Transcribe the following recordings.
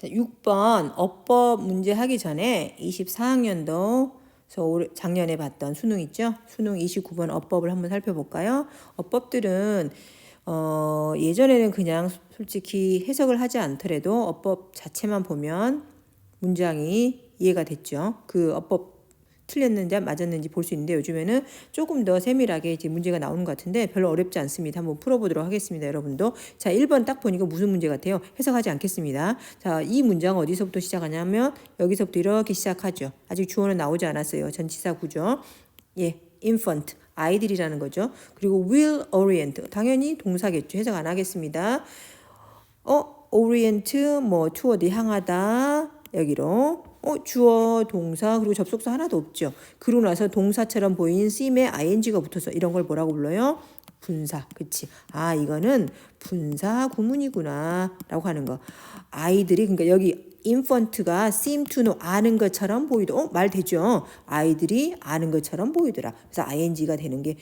자, 6번 어법 문제 하기 전에 24학년도 저 올- 작년에 봤던 수능 있죠? 수능 29번 어법을 한번 살펴볼까요? 어법들은 어, 예전에는 그냥 솔직히 해석을 하지 않더라도 어법 자체만 보면 문장이 이해가 됐죠. 그 어법 틀렸는지 맞았는지 볼 수 있는데 요즘에는 조금 더 세밀하게 이제 문제가 나오는 것 같은데 별로 어렵지 않습니다. 한번 풀어보도록 하겠습니다, 여러분도. 자, 1번 딱 보니까 무슨 문제 같아요? 해석하지 않겠습니다. 자, 이 문장 어디서부터 시작하냐면 여기서부터 이렇게 시작하죠. 아직 주어는 나오지 않았어요. 전치사 구조. 예, infant. 아이들이라는 거죠. 그리고 will orient. 당연히 동사겠죠. 해석 안 하겠습니다. 어, orient 뭐 toward 향하다 여기로 어 주어 동사 그리고 접속사 하나도 없죠. 그러고 나서 동사처럼 보이는 seem에 ing가 붙어서 이런 걸 뭐라고 불러요? 분사. 그치? 아, 이거는 분사 구문이구나 라고 하는 거. 아이들이 그러니까 여기 infant가 seem to know 아는 것처럼 보이도 어, 말 되죠. 아이들이 아는 것처럼 보이더라. 그래서 ing가 되는 게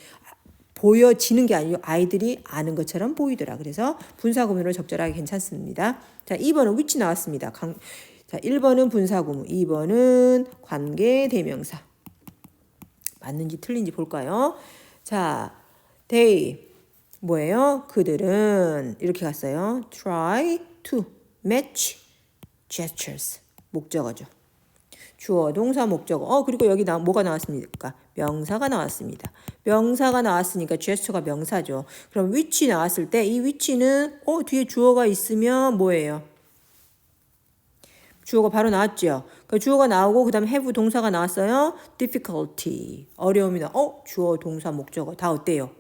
보여지는 게 아니고 아이들이 아는 것처럼 보이더라. 그래서 분사 구문으로 적절하게 괜찮습니다. 자, 2번은 which 나왔습니다. 강, 자, 1번은 분사구문, 2번은 관계 대명사. 맞는지 틀린지 볼까요? 자, they 뭐예요? 그들은 이렇게 갔어요. try to match gestures 목적어죠. 주어, 동사, 목적어. 어, 그리고 여기 나, 뭐가 나왔습니까? 명사가 나왔습니다. 명사가 나왔으니까 gesture가 명사죠. 그럼 which 나왔을 때 이 which는 어, 뒤에 주어가 있으면 뭐예요? 주어가 바로 나왔죠. 그 주어가 나오고 그다음 have 동사가 나왔어요. difficulty 어려움이 나. 어 주어 동사 목적어 다 어때요?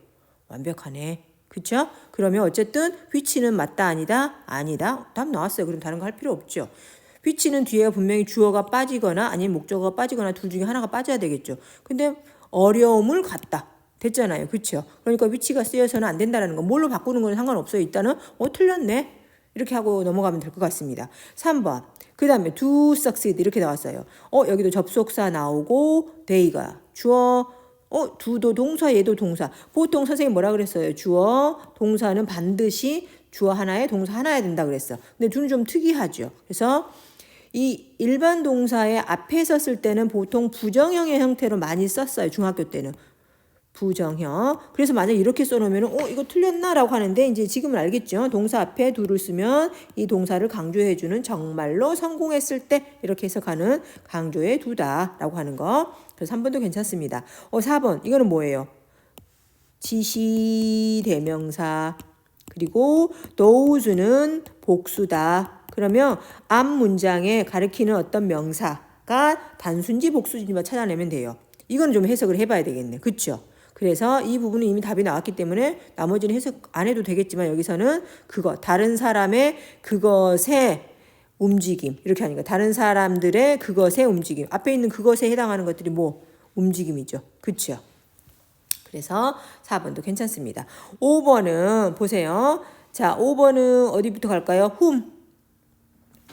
완벽하네. 그쵸? 그러면 어쨌든 which는 맞다 아니다 아니다 답 나왔어요. 그럼 다른 거 할 필요 없죠. which는 뒤에 분명히 주어가 빠지거나 아니면 목적어가 빠지거나 둘 중에 하나가 빠져야 되겠죠. 근데 어려움을 갖다. 됐잖아요. 그쵸? 그러니까 위치가 쓰여서는 안 된다라는 거. 뭘로 바꾸는 건 상관없어요. 일단은 어 틀렸네. 이렇게 하고 넘어가면 될 것 같습니다. 3번. 그 다음에 do succeed 이렇게 나왔어요. 어 여기도 접속사 나오고 they가 주어 어 do도 동사 얘도 동사. 보통 선생님 뭐라 그랬어요? 주어 동사는 반드시 주어 하나에 동사 하나야 된다 그랬어. 근데 둘은 좀 특이하죠. 그래서 이 일반 동사의 앞에 썼을 때는 보통 부정형의 형태로 많이 썼어요. 중학교 때는. 부정형. 그래서 만약 이렇게 써놓으면 어 이거 틀렸나라고 하는데 이제 지금은 알겠죠. 동사 앞에 두를 쓰면 이 동사를 강조해주는 정말로 성공했을 때 이렇게 해석하는 강조해 두다라고 하는 거. 그래서 3번도 괜찮습니다. 어 4번 이거는 뭐예요? 지시 대명사 그리고 those는 복수다. 그러면 앞 문장에 가리키는 어떤 명사가 단순지 복수지만 찾아내면 돼요. 이건 좀 해석을 해봐야 되겠네. 그쵸? 그래서 이 부분은 이미 답이 나왔기 때문에 나머지는 해석 안 해도 되겠지만 여기서는 그거 다른 사람의 그것의 움직임 이렇게 하니까 다른 사람들의 그것의 움직임 앞에 있는 그것에 해당하는 것들이 뭐 움직임이죠. 그쵸? 그래서 4번도 괜찮습니다. 5번은 보세요. 자, 5번은 어디부터 갈까요? whom.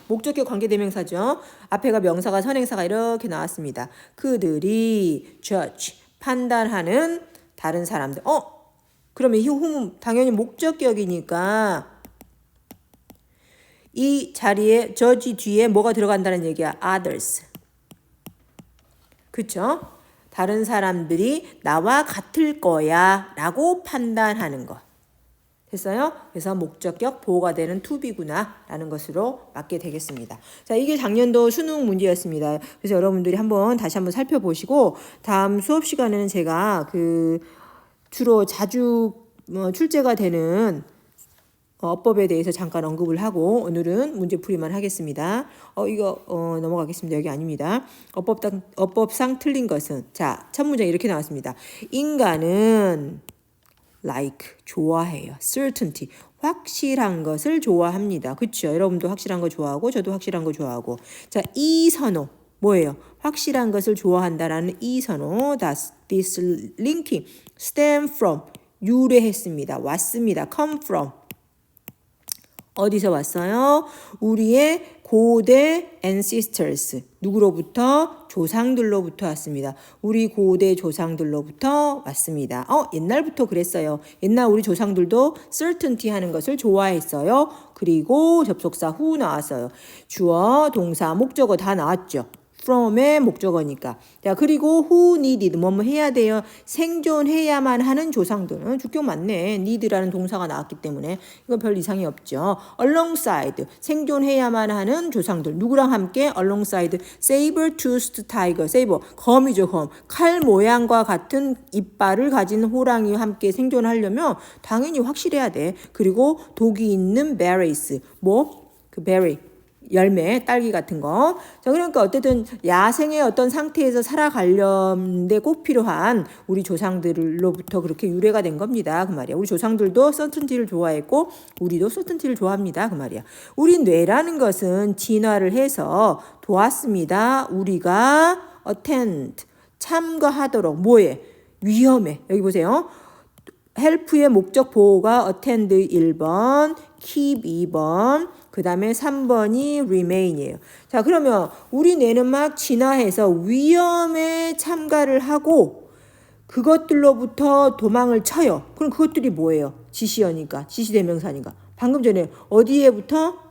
목적격 관계대명사죠. 앞에가 명사가 선행사가 이렇게 나왔습니다. 그들이 judge 판단하는 다른 사람들. 어? 그러면 이 whom 당연히 목적격이니까 이 자리에 judge 뒤에 뭐가 들어간다는 얘기야? others. 그쵸? 다른 사람들이 나와 같을 거야 라고 판단하는 것. 됐어요? 그래서 목적격 보호가 되는 투비구나 라는 것으로 맞게 되겠습니다. 자, 이게 작년도 수능 문제였습니다. 그래서 여러분들이 한번 다시 한번 살펴보시고 다음 수업 시간에는 제가 그 주로 자주 뭐 출제가 되는 어, 어법에 대해서 잠깐 언급을 하고 오늘은 문제풀이만 하겠습니다. 어 이거 어, 넘어가겠습니다. 여기 아닙니다. 어법상 어법상 틀린 것은 자 첫 문장 이렇게 나왔습니다. 인간은 like 좋아해요. certainty 확실한 것을 좋아합니다. 그렇죠? 여러분도 확실한 거 좋아하고 저도 확실한 거 좋아하고 자 이 선호 뭐예요? 확실한 것을 좋아한다라는 이 선호 does this linking stem from 유래했습니다. 왔습니다. come from 어디서 왔어요? 우리의 고대 ancestors 누구로부터 조상들로부터 왔습니다. 우리 고대 조상들로부터 왔습니다. 어, 옛날부터 그랬어요. 옛날 우리 조상들도 certainty 하는 것을 좋아했어요. 그리고 접속사 who 나왔어요. 주어, 동사, 목적어 다 나왔죠. From의 목적어니까. 자, 그리고 who needed 뭐뭐 해야 돼요. 생존해야만 하는 조상들은 주격 맞네. need라는 동사가 나왔기 때문에 이건 별 이상이 없죠. alongside 생존해야만 하는 조상들 누구랑 함께 alongside saber-toothed tiger saber 검이죠 검. 칼 모양과 같은 이빨을 가진 호랑이와 함께 생존하려면 당연히 확실해야 돼. 그리고 독이 있는 berries 뭐 그 berry 열매, 딸기 같은 거. 자, 그러니까 어쨌든 야생의 어떤 상태에서 살아가려는데 꼭 필요한 우리 조상들로부터 그렇게 유래가 된 겁니다. 그 말이야. 우리 조상들도 서튼티를 좋아했고 우리도 서튼티를 좋아합니다. 그 말이야. 우리 뇌라는 것은 진화를 해서 도왔습니다. 우리가 attend 참가하도록 뭐에 위험해. 여기 보세요. 헬프의 목적 보호가 attend 1번, keep 2번, 그 다음에 3번이 remain이에요. 자, 그러면 우리 뇌는 막 진화해서 위험에 참가를 하고 그것들로부터 도망을 쳐요. 그럼 그것들이 뭐예요? 지시어니까, 지시대명사니까. 방금 전에 어디에부터?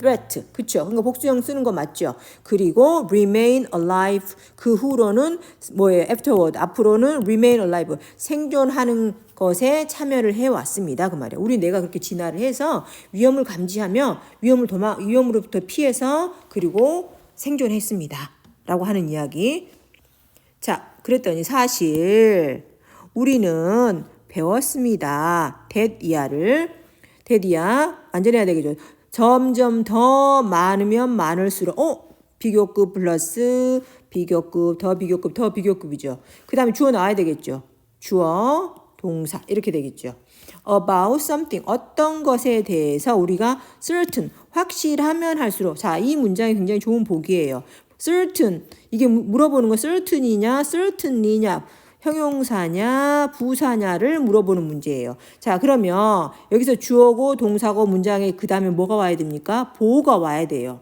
threat. 그쵸? 그러니까 복수형 쓰는 거 맞죠? 그리고 remain alive. 그 후로는 뭐예요? afterward. 앞으로는 remain alive. 생존하는 것에 참여를 해 왔습니다. 그 말이에요. 우리 내가 그렇게 진화를 해서 위험을 감지하며 위험을 도망, 위험으로부터 피해서 그리고 생존했습니다. 라고 하는 이야기. 자, 그랬더니 사실 우리는 배웠습니다. 데이아를. 데이아 완전해야 되겠죠. 점점 더 많으면 많을수록 어 비교급 플러스 비교급 더 비교급 더 비교급이죠. 그 다음에 주어 나와야 되겠죠. 주어 동사 이렇게 되겠죠. about something 어떤 것에 대해서 우리가 certain 확실하면 할수록 자 이 문장이 굉장히 좋은 보기예요. certain 이게 물어보는 거 certain이냐 certain이냐 형용사냐 부사냐를 물어보는 문제예요. 자 그러면 여기서 주어고 동사고 문장에 그 다음에 뭐가 와야 됩니까? 보호가 와야 돼요.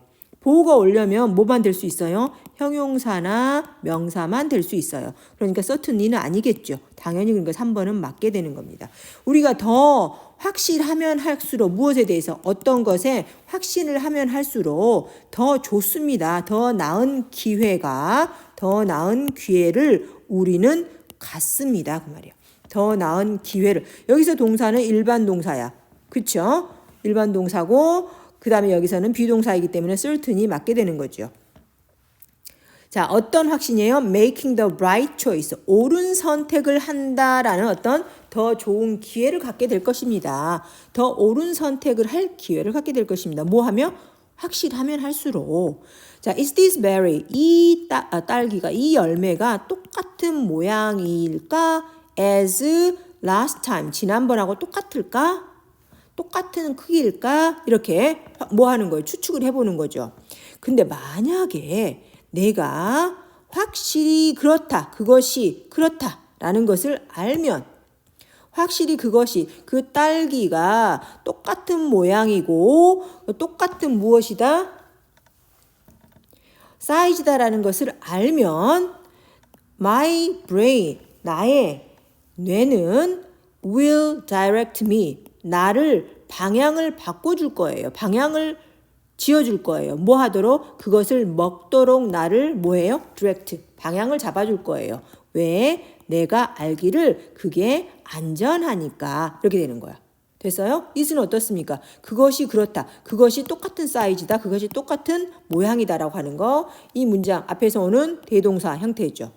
보호가 오려면 뭐만 될 수 있어요? 형용사나 명사만 될 수 있어요. 그러니까 certainly는 아니겠죠. 당연히 그러니까 3번은 맞게 되는 겁니다. 우리가 더 확실하면 할수록 무엇에 대해서 어떤 것에 확신을 하면 할수록 더 좋습니다. 더 나은 기회가 더 나은 기회를 우리는 갖습니다. 그 말이에요. 더 나은 기회를 여기서 동사는 일반 동사야. 그쵸? 일반 동사고 그 다음에 여기서는 비동사이기 때문에 certain이 맞게 되는 거죠. 자, 어떤 확신이에요? making the right choice. 옳은 선택을 한다라는 어떤 더 좋은 기회를 갖게 될 것입니다. 더 옳은 선택을 할 기회를 갖게 될 것입니다. 뭐 하며? 확실하면 할수록. 자, is this berry? 이 따, 아, 딸기가, 이 열매가 똑같은 모양일까? as last time. 지난번하고 똑같을까? 똑같은 크기일까? 이렇게 뭐 하는 거예요? 추측을 해보는 거죠. 근데 만약에 내가 확실히 그렇다, 그것이 그렇다라는 것을 알면 확실히 그것이 그 딸기가 똑같은 모양이고 똑같은 무엇이다? 사이즈다라는 것을 알면 my brain 나의 뇌는 will direct me 나를 방향을 바꿔줄 거예요. 방향을 지어줄 거예요. 뭐 하도록? 그것을 먹도록 나를 뭐해요? direct. 방향을 잡아줄 거예요. 왜? 내가 알기를 그게 안전하니까. 이렇게 되는 거야. 됐어요? 이스는 어떻습니까? 그것이 그렇다. 그것이 똑같은 사이즈다. 그것이 똑같은 모양이다라고 하는 거. 이 문장 앞에서 오는 대동사 형태죠.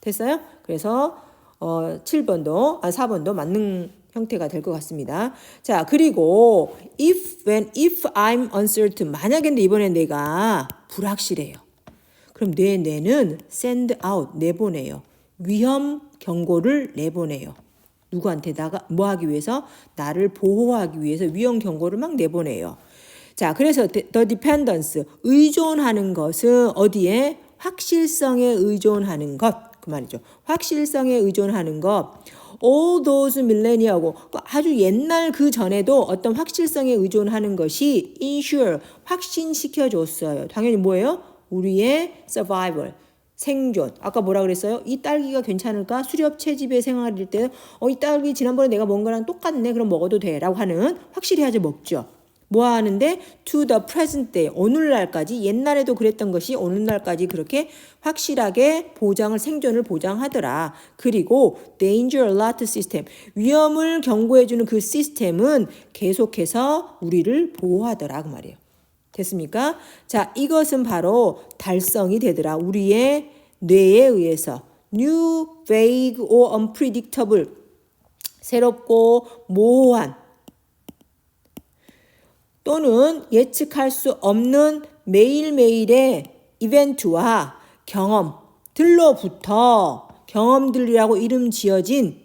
됐어요? 그래서 어 7번도 아 4번도 맞는 형태가 될 것 같습니다. 자, 그리고 if when if I'm uncertain 만약에 이번에 내가 불확실해요. 그럼 내 뇌는 send out 내보내요. 위험 경고를 내보내요. 누구한테다가 뭐 하기 위해서 나를 보호하기 위해서 위험 경고를 막 내보내요. 자, 그래서 the dependence 의존하는 것은 어디에 확실성에 의존하는 것 그 말이죠. 확실성에 의존하는 것 all those millennia고 아주 옛날 그 전에도 어떤 확실성에 의존하는 것이 ensure 확신시켜 줬어요. 당연히 뭐예요? 우리의 survival 생존. 아까 뭐라 그랬어요? 이 딸기가 괜찮을까? 수렵 채집의 생활일 때, 어, 이 딸기 지난번에 내가 먹은 거랑 똑같네. 그럼 먹어도 돼. 라고 하는 확실히 하지 먹죠. 뭐 하는데? to the present day. 오늘날까지, 옛날에도 그랬던 것이 오늘날까지 그렇게 확실하게 보장을, 생존을 보장하더라. 그리고 danger alert system. 위험을 경고해 주는 그 시스템은 계속해서 우리를 보호하더라. 그 말이에요. 됐습니까? 자, 이것은 바로 달성이 되더라. 우리의 뇌에 의해서 new, vague or unpredictable 새롭고 모호한 또는 예측할 수 없는 매일매일의 이벤트와 경험들로부터 경험들이라고 이름 지어진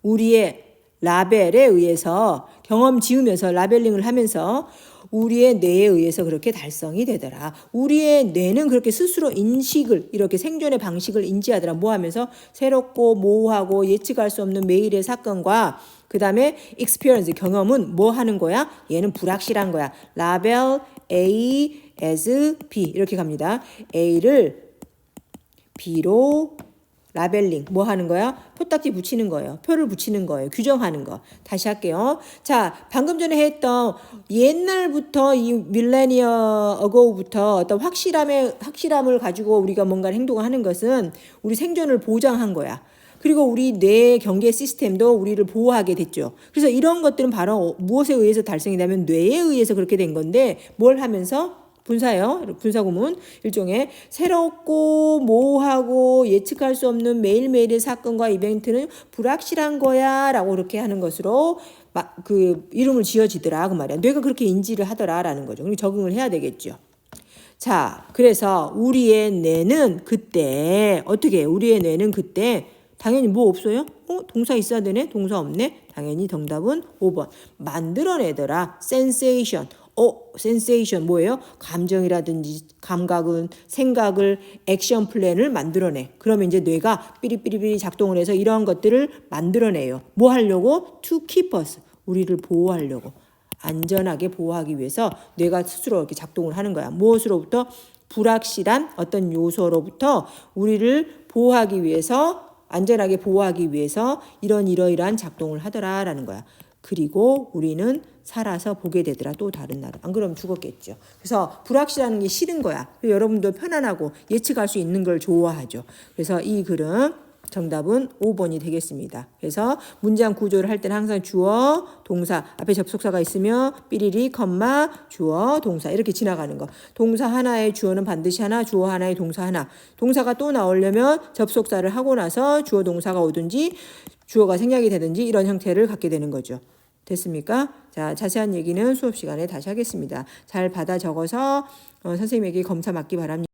우리의 라벨에 의해서 경험 지으면서 라벨링을 하면서 우리의 뇌에 의해서 그렇게 달성이 되더라. 우리의 뇌는 그렇게 스스로 인식을 이렇게 생존의 방식을 인지하더라. 뭐 하면서 새롭고 모호하고 예측할 수 없는 매일의 사건과 그 다음에 experience 경험은 뭐 하는 거야? 얘는 불확실한 거야. 라벨 A as B 이렇게 갑니다. A를 B로 라벨링 뭐 하는 거야? 표딱지 붙이는 거예요. 표를 붙이는 거예요. 규정하는 거. 다시 할게요. 자, 방금 전에 했던 옛날부터 이 밀레니어 어고부터 어떤 확실함의 확실함을 가지고 우리가 뭔가 행동을 하는 것은 우리 생존을 보장한 거야. 그리고 우리 뇌 경계 시스템도 우리를 보호하게 됐죠. 그래서 이런 것들은 바로 무엇에 의해서 달성이 되면 뇌에 의해서 그렇게 된 건데 뭘 하면서 분사예요. 분사구문 일종의 새롭고 모호하고 예측할 수 없는 매일매일의 사건과 이벤트는 불확실한 거야 라고 그렇게 하는 것으로 막 그 이름을 지어지더라 그 말이야. 뇌가 그렇게 인지를 하더라라는 거죠. 그럼 적응을 해야 되겠죠. 자, 그래서 우리의 뇌는 그때 어떻게? 우리의 뇌는 그때 당연히 뭐 없어요? 어, 동사 있어야 되네? 동사 없네? 당연히 정답은 5번. 만들어내더라. sensation. 어, 센세이션 뭐예요? 감정이라든지 감각은 생각을 액션 플랜을 만들어내. 그러면 이제 뇌가 삐리삐리삐리 작동을 해서 이러한 것들을 만들어내요. 뭐 하려고? To keep us. 우리를 보호하려고. 안전하게 보호하기 위해서 뇌가 스스로 이렇게 작동을 하는 거야. 무엇으로부터? 불확실한 어떤 요소로부터 우리를 보호하기 위해서 안전하게 보호하기 위해서 이런 이러이러한 작동을 하더라라는 거야. 그리고 우리는 살아서 보게 되더라. 또 다른 나라. 안 그러면 죽었겠죠. 그래서 불확실한 게 싫은 거야. 여러분도 편안하고 예측할 수 있는 걸 좋아하죠. 그래서 이 글은 정답은 5번이 되겠습니다 그래서 문장 구조를 할 때는 항상 주어 동사 앞에 접속사가 있으면 삐리리 컴마 주어 동사 이렇게 지나가는 거 동사 하나의 주어는 반드시 하나 주어 하나의 동사 하나 동사가 또 나오려면 접속사를 하고 나서 주어 동사가 오든지 주어가 생략이 되든지 이런 형태를 갖게 되는 거죠. 됐습니까? 자, 자세한 얘기는 수업 시간에 다시 하겠습니다. 잘 받아 적어서 어, 선생님에게 검사 받기 바랍니다.